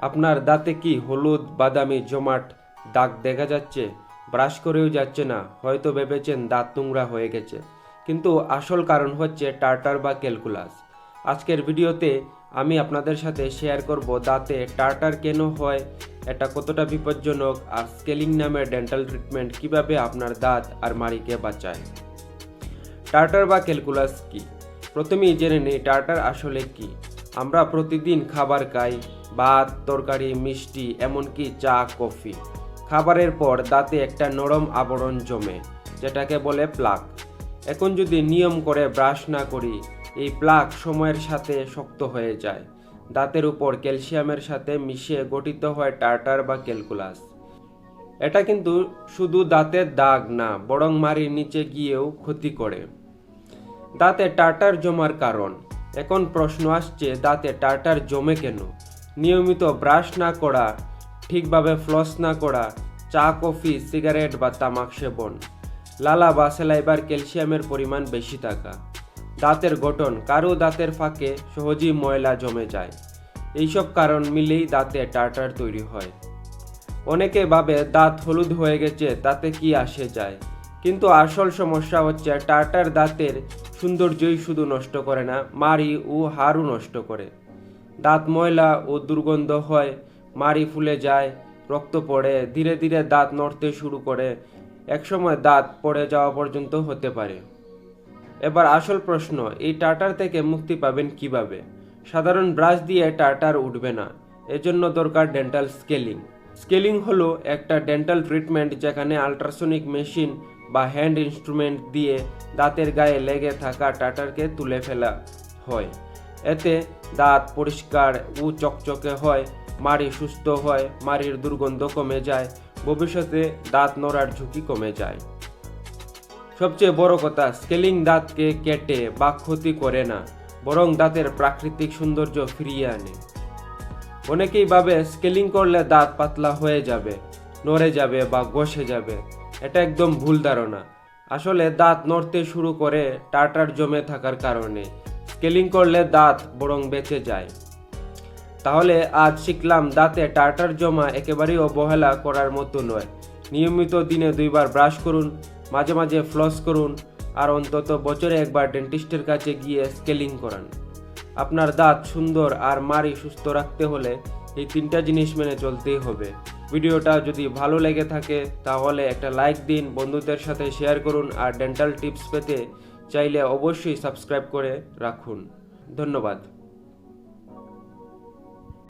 আপনার দাঁতে কি হলুদ, বাদামি, জমাট, দাগ দেখা যাচ্ছে? ব্রাশ করেও যাচ্ছে না। হয়তো ভেবেছেন দাঁত নোংরা হয়ে গেছে। কিন্তু আসল কারণ হচ্ছে টার্টার বা ক্যালকুলাস। আজকের ভিডিওতে আমি আপনাদের সাথে শেয়ার করব দাঁতে টার্টার কেন হয়, এটা কতটা বিপজ্জনক, আর স্কেলিং নামের ডেন্টাল ট্রিটমেন্ট কীভাবে আপনার দাঁত আর মাড়িকে বাঁচায়। টার্টার বা ক্যালকুলাস কি? প্রথমেই জেনে নিই টার্টার আসলে কি। আমরা প্রতিদিন খাবার খাই, ভাত, তরকারি, মিষ্টি, এমনকি চা, কফি। খাবারের পর দাঁতে একটা নরম আবরণ জমে, যেটাকে বলে প্লাক। এখন যদি নিয়ম করে ব্রাশ না করি, এই প্লাক সময়ের সাথে শক্ত হয়ে যায়। দাঁতের উপর ক্যালসিয়ামের সাথে মিশিয়ে গঠিত হয় টার্টার বা ক্যালকুলাস। এটা কিন্তু শুধু দাঁতের দাগ না, বরং মারির নিচে গিয়েও ক্ষতি করে। দাঁতে টার্টার জমার কারণ এখন প্রশ্ন আসছে, দাঁতে টার্টার জমে কেন? নিয়মিত ব্রাশ না করা, ঠিকভাবে ফ্লস না করা, চা, কফি, সিগারেট বা তামাক সেবন। লালা বা সেলাইবার ক্যালসিয়ামের পরিমাণ বেশি থাকা। দাঁতের গঠন কারও দাঁতের ফাঁকে সহজেই ময়লা জমে যায়। এইসব কারণ মিলেই দাঁতে টার্টার তৈরি হয়। অনেকে ভাবে দাঁত হলুদ হয়ে গেছে, তাতে কি আসে যায়? কিন্তু আসল সমস্যা হচ্ছে টার্টার দাঁতের সৌন্দর্যই শুধু নষ্ট করে না, মারি ও হাড়ও নষ্ট করে। দাঁত ময়লা ও দুর্গন্ধ হয়, মারি ফুলে যায়, রক্ত পড়ে, ধীরে ধীরে দাঁত নড়তে শুরু করে। একসময় দাঁত পড়ে যাওয়া পর্যন্ত হতে পারে। এবার আসল প্রশ্ন, এই টার্টার থেকে মুক্তি পাবেন কীভাবে? সাধারণ ব্রাশ দিয়ে টার্টার উঠবে না, এজন্য দরকার ডেন্টাল স্কেলিং। স্কেলিং হলো একটা ডেন্টাল ট্রিটমেন্ট যেখানে আল্ট্রাসনিক মেশিন বা হ্যান্ড ইনস্ট্রুমেন্ট দিয়ে দাঁতের গায়ে লেগে থাকা টাটারকে তুলে ফেলা হয়। এতে দাঁত পরিষ্কার ও চকচকে হয়, মাড়ি সুস্থ হয়, মাড়ির দুর্গন্ধ কমে যায়, ভবিষ্যতে দাঁত নড়ার ঝুঁকি কমে যায়। সবচেয়ে বড় কথা, স্কেলিং দাঁতকে কেটে বা ক্ষতি করে না, বরং দাঁতের প্রাকৃতিক সৌন্দর্য ফিরিয়ে আনে। অনেকেই ভাবে স্কেলিং করলে দাঁত পাতলা হয়ে যাবে, নড়ে যাবে বা ঘষে যাবে। এটা একদম ভুল ধারণা। আসলে দাঁত নড়তে শুরু করে টাটার জমে থাকার কারণে। স্কেলিং করলে দাঁত বরং বেঁচে যায়। তাহলে আজ শিখলাম দাঁতে টার্টার জমা একেবারেই অবহেলা করার মতো নয়। নিয়মিত দিনে দুইবার ব্রাশ করুন, মাঝে মাঝে ফ্লস করুন, আর অন্তত বছরে একবার ডেন্টিস্টের কাছে গিয়ে স্কেলিং করান। আপনার দাঁত সুন্দর আর মারি সুস্থ রাখতে হলে এই তিনটা জিনিস মেনে চলতেই হবে। ভিডিওটা যদি ভালো লেগে থাকে, তাহলে একটা লাইক দিন, বন্ধুদের সাথে শেয়ার করুন, আর ডেন্টাল টিপস পেতে চাইলে অবশ্যই সাবস্ক্রাইব করে রাখুন। ধন্যবাদ।